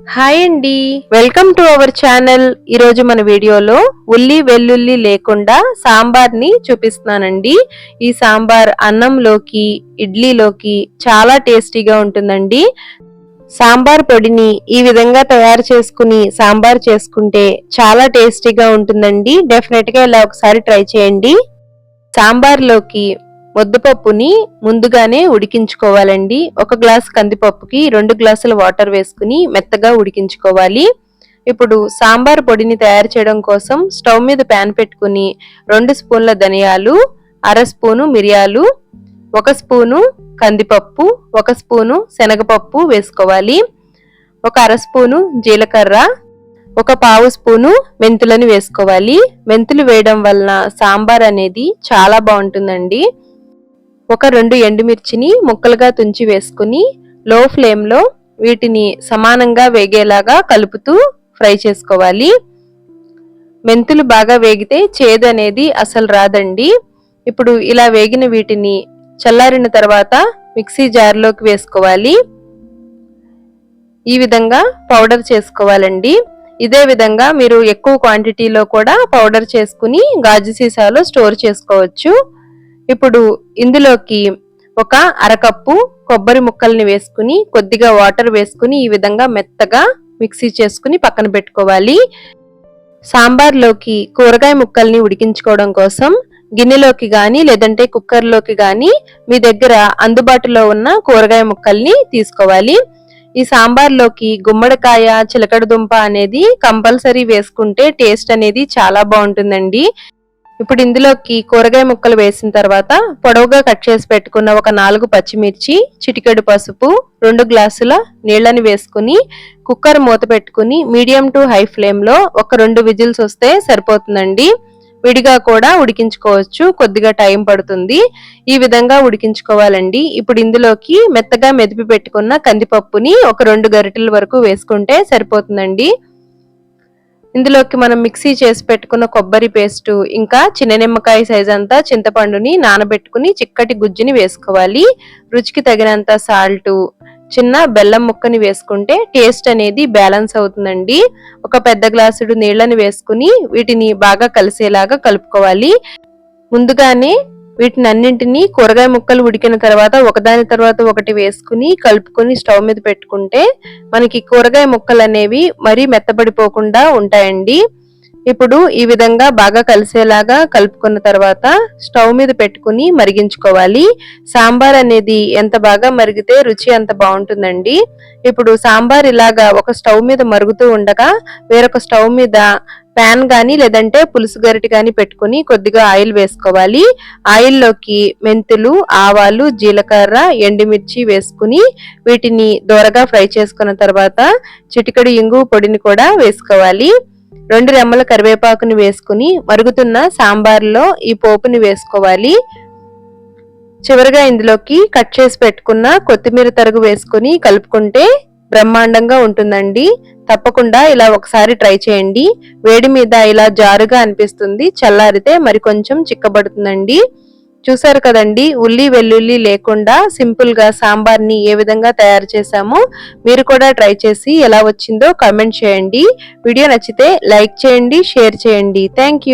Hi అండి. Welcome to our channel. ఈరోజు మన వీడియోలో ఉల్లి వెల్లుల్లి లేకుండా సాంబార్ని చూపిస్తున్నానండి. ఈ సాంబార్ అన్నంలోకి ఇడ్లీలోకి చాలా టేస్టీగా ఉంటుందండి. సాంబార్ పొడిని ఈ విధంగా తయారు చేసుకుని సాంబార్ చేసుకుంటే చాలా టేస్టీగా ఉంటుందండి. డెఫినెట్గా ఇలా ఒకసారి ట్రై చేయండి. సాంబార్లోకి ముద్దపప్పుని ముందుగానే ఉడికించుకోవాలండి. ఒక గ్లాస్ కందిపప్పుకి రెండు గ్లాసుల వాటర్ వేసుకుని మెత్తగా ఉడికించుకోవాలి. ఇప్పుడు సాంబార్ పొడిని తయారు చేయడం కోసం స్టవ్ మీద ప్యాన్ పెట్టుకుని రెండు స్పూన్ల ధనియాలు అర స్పూను మిరియాలు ఒక స్పూను కందిపప్పు ఒక స్పూను శనగపప్పు వేసుకోవాలి. ఒక అర స్పూను జీలకర్ర ఒక పావు స్పూను మెంతులను వేసుకోవాలి. మెంతులు వేయడం వలన సాంబార్ అనేది చాలా బాగుంటుందండి. ఒక రెండు ఎండుమిర్చిని ముక్కలుగా తుంచి వేసుకుని లో ఫ్లేమ్లో వీటిని సమానంగా వేగేలాగా కలుపుతూ ఫ్రై చేసుకోవాలి. మెంతులు బాగా వేగితే చేదు అనేది అసలు రాదండి. ఇప్పుడు ఇలా వేగిన వీటిని చల్లారిన తర్వాత మిక్సీ జార్లోకి వేసుకోవాలి. ఈ విధంగా పౌడర్ చేసుకోవాలండి. ఇదే విధంగా మీరు ఎక్కువ క్వాంటిటీలో కూడా పౌడర్ చేసుకుని గాజు సీసాలో స్టోర్ చేసుకోవచ్చు. ఇప్పుడు ఇందులోకి ఒక అరకప్పు కొబ్బరి ముక్కల్ని వేసుకుని కొద్దిగా వాటర్ వేసుకుని ఈ విధంగా మెత్తగా మిక్సీ చేసుకుని పక్కన పెట్టుకోవాలి. సాంబార్లోకి కూరగాయ ముక్కల్ని ఉడికించుకోవడం కోసం గిన్నెలోకి కానీ లేదంటే కుక్కర్లోకి కానీ మీ దగ్గర అందుబాటులో ఉన్న కూరగాయ ముక్కల్ని తీసుకోవాలి. ఈ సాంబార్లోకి గుమ్మడికాయ చిలకడదుంప అనేది కంపల్సరీ వేసుకుంటే టేస్ట్ అనేది చాలా బాగుంటుందండి. ఇప్పుడు ఇందులోకి కూరగాయ ముక్కలు వేసిన తర్వాత పొడవుగా కట్ చేసి పెట్టుకున్న ఒక నాలుగు పచ్చిమిర్చి చిటికెడు పసుపు రెండు గ్లాసుల నీళ్ళని వేసుకుని కుక్కర్ మూత పెట్టుకుని మీడియం టు హై ఫ్లేమ్లో ఒక రెండు విజిల్స్ వస్తే సరిపోతుందండి. విడిగా కూడా ఉడికించుకోవచ్చు. కొద్దిగా టైం పడుతుంది. ఈ విధంగా ఉడికించుకోవాలండి. ఇప్పుడు ఇందులోకి మెత్తగా మెదిపి పెట్టుకున్న కందిపప్పుని ఒక రెండు గరిటెల వరకు వేసుకుంటే సరిపోతుందండి. ఇందులోకి మనం మిక్సీ చేసి పెట్టుకున్న కొబ్బరి పేస్టు ఇంకా చిన్న నిమ్మకాయ సైజ్ అంతా చింతపండుని నానబెట్టుకుని చిక్కటి గుజ్జుని వేసుకోవాలి. రుచికి తగినంత సాల్ట్ చిన్న బెల్లం ముక్కని వేసుకుంటే టేస్ట్ అనేది బ్యాలెన్స్ అవుతుందండి. ఒక పెద్ద గ్లాసుడు నీళ్ళని వేసుకుని వీటిని బాగా కలిసేలాగా కలుపుకోవాలి. ముందుగానే వీటిని అన్నింటినీ కూరగాయ ముక్కలు ఉడికిన తర్వాత ఒకదాని తర్వాత ఒకటి వేసుకుని కలుపుకొని స్టవ్ మీద పెట్టుకుంటే మనకి కూరగాయ ముక్కలు అనేవి మరీ మెత్తబడిపోకుండా ఉంటాయండి. ఇప్పుడు ఈ విధంగా బాగా కలిసేలాగా కలుపుకున్న తర్వాత స్టవ్ మీద పెట్టుకుని మరిగించుకోవాలి. సాంబార్ అనేది ఎంత బాగా మరిగితే రుచి అంత బాగుంటుందండి. ఇప్పుడు సాంబార్ ఇలాగా ఒక స్టవ్ మీద మరుగుతూ ఉండగా వేరొక స్టవ్ మీద ప్యాన్ కానీ లేదంటే పులుసు గరిటి కానీ పెట్టుకుని కొద్దిగా ఆయిల్ వేసుకోవాలి. ఆయిల్లోకి మెంతులు ఆవాలు జీలకర్ర ఎండుమిర్చి వేసుకుని వీటిని దోరగా ఫ్రై చేసుకున్న తర్వాత చిటికడి ఇంగు పొడిని కూడా వేసుకోవాలి. రెండు రెమ్మల కరివేపాకుని వేసుకుని మరుగుతున్న సాంబార్లో ఈ పోపుని వేసుకోవాలి. చివరిగా ఇందులోకి కట్ చేసి పెట్టుకున్న కొత్తిమీర తరుగు వేసుకుని కలుపుకుంటే బ్రహ్మాండంగా ఉంటుందండి. తప్పకుండా ఇలా ఒకసారి ట్రై చేయండి. వేడి మీద ఇలా జారుగా అనిపిస్తుంది. చల్లారితే మరి కొంచెం చిక్కబడుతుందండి. చూసారు కదండి ఉల్లి వెల్లుల్లి లేకుండా సింపుల్గా సాంబార్ని ఏ విధంగా తయారు చేశామో మీరు కూడా ట్రై చేసి ఎలా వచ్చిందో కామెంట్ చేయండి. వీడియో నచ్చితే లైక్ చేయండి షేర్ చేయండి. థ్యాంక్